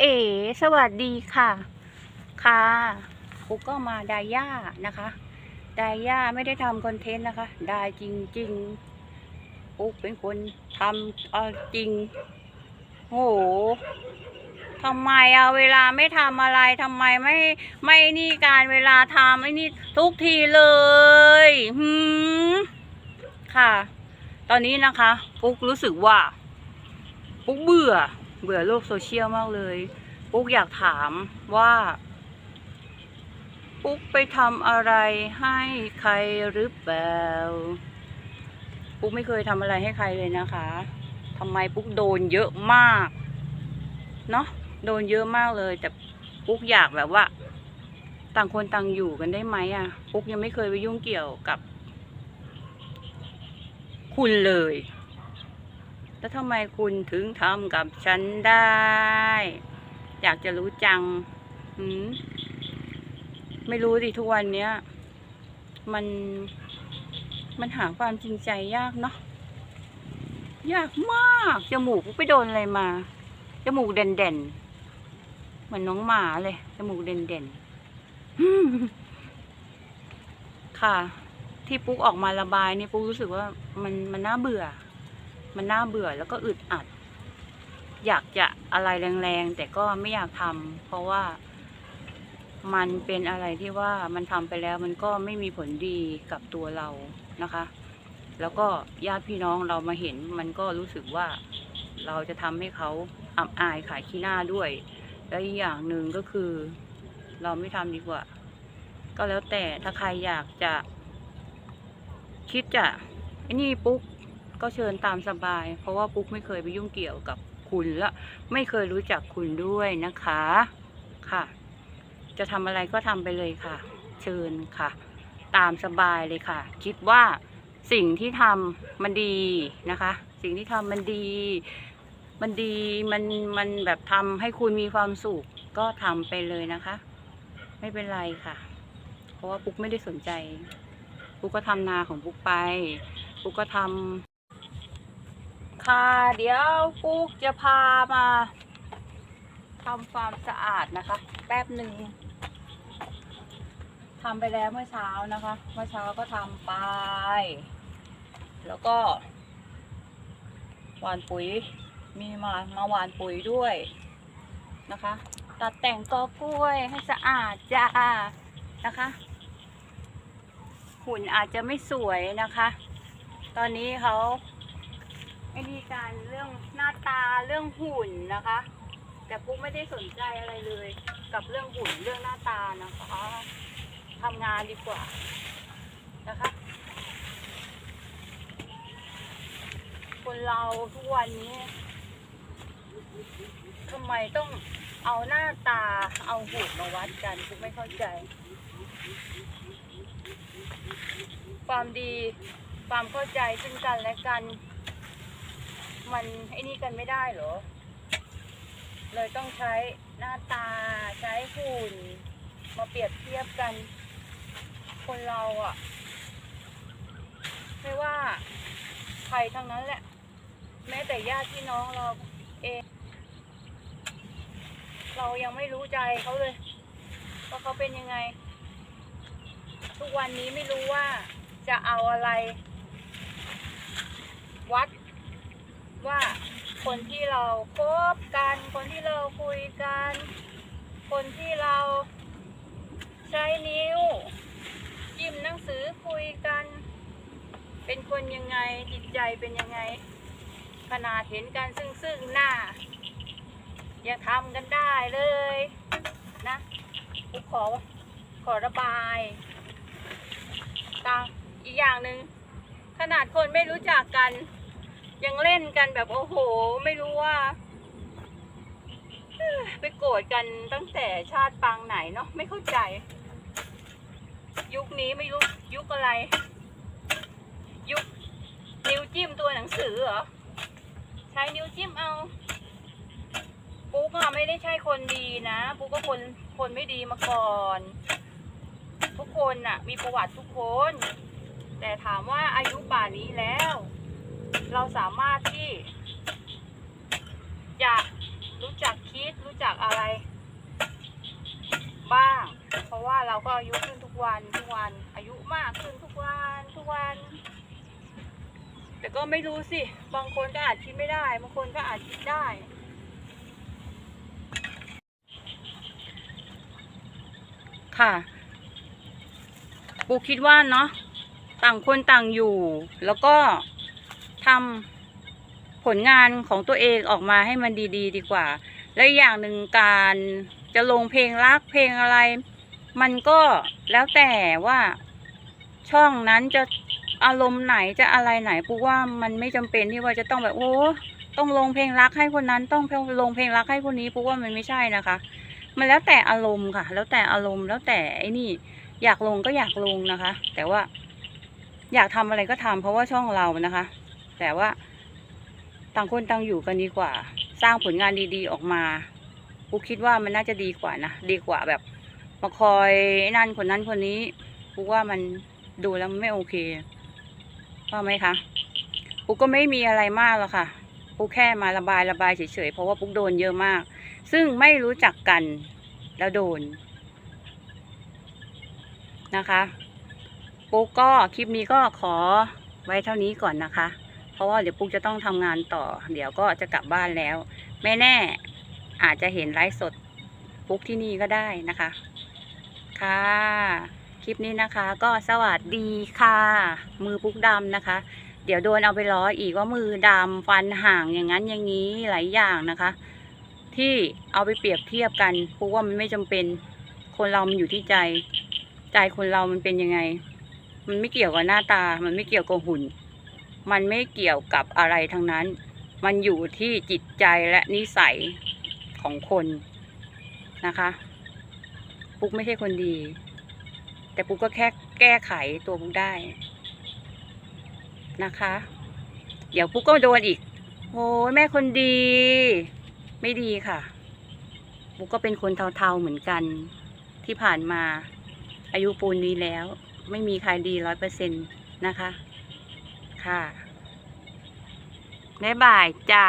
เอ๋สวัสดีค่ะ ค่ะปุ๊กก็มาดาย่านะคะดาย่าไม่ได้ทำคอนเทนต์นะคะได้จริงๆปุ๊กเป็นคนทำเอาจริงโหทำไมอะเวลาไม่ทำอะไรทำไมไม่ไม่นี่การเวลาทำไอ้นี่ทุกทีเลยหืมค่ะ ตอนนี้นะคะปุ๊กรู้สึกว่าปุ๊กเบื่อ เบื่อโลกโซเชียลมากเลย ปุ๊กอยากถามว่า ปุ๊กไปทำอะไรให้ใครหรือเปล่า ปุ๊กไม่เคยทำอะไรให้ใครเลยนะคะทำไมปุ๊กโดนเยอะมาก เนาะโดนเยอะมากเลย แต่ปุ๊กอยากแบบว่า ต่างคนต่างอยู่กันได้ไหมอะ่ะปุ๊กยังไม่เคยไปยุ่งเกี่ยวกับ คุณเลย แล้วทำไมคุณถึงทำกับฉันได้ อยากจะรู้จังหืมไม่รู้ดิทุกวันเนี้ย มันมันหาความจริงใจยากเนาะยากมากจมูกไปโดนอะไรมาจมูกเด่นเด่นเหมือนน้องหมาเลยจมูกเด่นเด่นค่ะ ที่ปุ๊กออกมาระบายนี่ปุ๊กรู้สึกว่ามันมันน่าเบื่อ มันน่าเบื่อแล้วก็อึดอัด อยากจะอะไรแรงๆ แต่ก็ไม่อยากทำเพราะว่ามันเป็นอะไรที่ว่ามันทำไปแล้วมันก็ไม่มีผลดีกับตัวเรานะคะ แล้วก็ญาติพี่น้องเรามาเห็น มันก็รู้สึกว่าเราจะทำให้เขาอับอายขายขี้หน้าด้วย แล้วอีกอย่างหนึ่งก็คือ เราไม่ทำดีกว่า ก็แล้วแต่ถ้าใครอยากจะ คิดจะไอ้นี่ปุ๊ก ก็เชิญตามสบาย เพราะว่าปุ๊กไม่เคยไปยุ่งเกี่ยวกับคุณและไม่เคยรู้จักคุณด้วยนะคะค่ะ จะทำอะไรก็ทำไปเลยค่ะ เชิญค่ะ ตามสบายเลยค่ะ คิดว่าสิ่งที่ทำมันดีนะคะ สิ่งที่ทำมันดี มันดีมันมันแบบทำให้คุณมีความสุขก็ทำไปเลยนะคะ ไม่เป็นไรค่ะ เพราะว่าปุ๊กไม่ได้สนใจปุ๊กก็ทำนาของปุ๊กไปปุ๊กก็ทำ ค่ะ เดี๋ยวปุ๊กจะพามาทำความสะอาดนะคะ แป๊บหนึ่งทำไปแล้วเมื่อเช้านะคะ เมื่อเช้าก็ทำไป แล้วก็หวานปุ๋ยมีมามาหวานปุ๋ยด้วยนะคะ ตัดแต่งกอกล้วยให้สะอาดจ้านะคะ หุ่นอาจจะไม่สวยนะคะ ตอนนี้เขา ไม่มีการเรื่องหน้าตาเรื่องหุ่นนะคะ แต่ปุ๊กไม่ได้สนใจอะไรเลย กับเรื่องหุ่นเรื่องหน้าตานะคะทำงานดีกว่านะคะคนเราทุกวันนี้ทำไมต้องเอาหน้าตาเอาหุ่นมาวัดกันปุ๊กไม่เข้าใจ ความดีความเข้าใจซึ่งกันและกัน มันไอ้นี่กันไม่ได้เหรอ เลยต้องใช้หน้าตาใช้หุ่น มาเปรียบเทียบกัน คนเราอะ่ะ ไม่ว่าใครทั้งนั้นแหละ แม้แต่ญาติพี่น้องเราเอง เรายังไม่รู้ใจเขาเลยว่าเขาเป็นยังไง ทุกวันนี้ไม่รู้ว่าจะเอาอะไร วัด ว่าคนที่เราคบกัน คนที่เราคุยกัน คนที่เราใช้นิ้วจิ้มหนังสือคุยกัน เป็นคนยังไงจิตใจเป็นยังไง ขนาดเห็นกันซึ่งซึ่งหน้า ยังทำกันได้เลยนะกูขอขอระบายตามอีกอย่างหนึ่งขนาดคนไม่รู้จักกัน ยังเล่นกันแบบโอ้โห ไม่รู้ว่าไปโกรธกันตั้งแต่ชาติปางไหนเนาะไม่เข้าใจ ยุคนี้ไม่รู้ยุคอะไร ยุคนิ้วจิ้มตัวหนังสือเหรอใช้นิ้วจิ้มเอาปุ๊กอะไม่ได้ใช่คนดีนะปุ๊กก็คนคนไม่ดีมาก่อน ทุกคนน่ะมีประวัติทุกคน แต่ถามว่าอายุป่านนี้แล้ว เราสามารถที่จะรู้จักคิดรู้จักอะไร บ้าง เพราะว่าเราก็อายุขึ้นทุกวันทุกวัน อายุมากขึ้นทุกวันทุกวัน แต่ก็ไม่รู้สิ บางคนก็อาจคิดไม่ได้บางคนก็อาจคิดได้ค่ะปูคิดว่าเนาะต่างคนต่างอยู่ แล้วก็ ทำผลงานของตัวเองออกมาให้มันดีๆดดีกว่า และอย่างหนึ่งการจะลงเพลงรักเพลงอะไร มันก็แล้วแต่ว่าช่องนั้นจะอารมณ์ไหนจะอะไรไหนปูว่ามันไม่จำเป็นที่ว่าจะต้องแบบโอ้ต้องลงเพลงรักให้คนนั้นต้องลงเพลงรักให้คนนี้ปูว่ามันไม่ใช่นะคะ มันแล้วแต่อารมณ์ค่ะ แล้วแต่อารมณ์แล้วแต่ไอ้นี่ อยากลงก็อยากลงนะคะ แต่ว่า อยากทำอะไรก็ทำเพราะว่าช่องเรานะคะ แต่ว่าต่างคนต่างอยู่กันดีกว่า สร้างผลงานดีๆออกมาปูคิดว่ามันน่าจะดีกว่านะดีกว่าแบบมาคอยนั่นคนนั้นคนนี้ปูว่ามันดูแล้วไม่โอเคว่าไหมคะปูก็ไม่มีอะไรมากหรอกค่ะปูแค่มาระบายระบายเฉยๆเพราะว่าปูโดนเยอะมาก ซึ่งไม่รู้จักกันแล้วโดนนะคะปุ๊กก็คลิปนี้ก็ขอไว้เท่านี้ก่อนนะคะ เพราะว่าเดี๋ยวปุ๊กจะต้องทำงานต่อ เดี๋ยวก็จะกลับบ้านแล้ว ไม่แน่อาจจะเห็นไลฟ์สดปุ๊กที่นี่ก็ได้นะคะ ค่ะ คลิปนี้นะคะ ก็สวัสดีค่ะ มือปุ๊กดำนะคะ เดี๋ยวโดนเอาไปล้ออีกว่ามือดำฟันห่างอย่างนั้นอย่างนี้หลายอย่างนะคะ ที่เอาไปเปรียบเทียบกันปุ๊กว่ามันไม่จำเป็นคนเรามันอยู่ที่ใจ ใจคนเรามันเป็นยังไง มันไม่เกี่ยวกับหน้าตา มันไม่เกี่ยวกับหุ่น มันไม่เกี่ยวกับอะไรทั้งนั้น มันอยู่ที่จิตใจและนิสัยของคนนะคะปุ๊กไม่ใช่คนดี แต่ปุ๊กก็แค่แก้ไขตัวปุ๊กได้นะคะ เดี๋ยวปุ๊กก็โดนอีกโอ้ยแม่คนดี ไม่ดีค่ะปุ๊กก็เป็นคนเทาๆเหมือนกัน ที่ผ่านมาอายุปูนนี้แล้ว ไม่มีใครดีร้อยเปอร์เซ็นต์นะคะ ค่ะ บ๊ายบายจ้า